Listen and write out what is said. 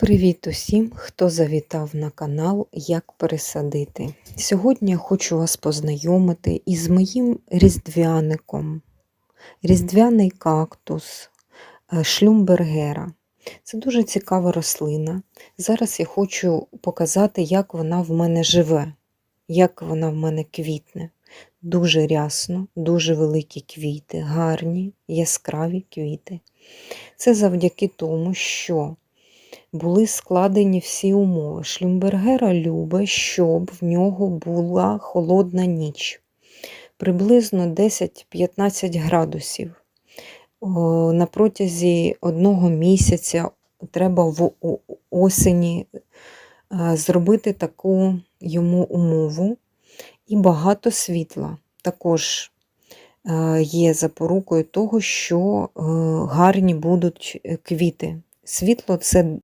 Привіт усім, хто завітав на канал Як пересадити. Сьогодні я хочу вас познайомити із моїм різдвяником. Різдвяний кактус е, шлюмбергера. Це дуже цікава рослина. Зараз я хочу показати, як вона в мене живе, як вона в мене квітне. Дуже рясно, дуже великі квіти, гарні, яскраві квіти. Це завдяки тому, що були складені всі умови. Шлюмбергера любить, щоб в нього була холодна ніч, приблизно 10-15 градусів. На протязі одного місяця треба в осені е, зробити таку йому умову. І багато світла також е, є запорукою того, що е, гарні будуть квіти. Світло це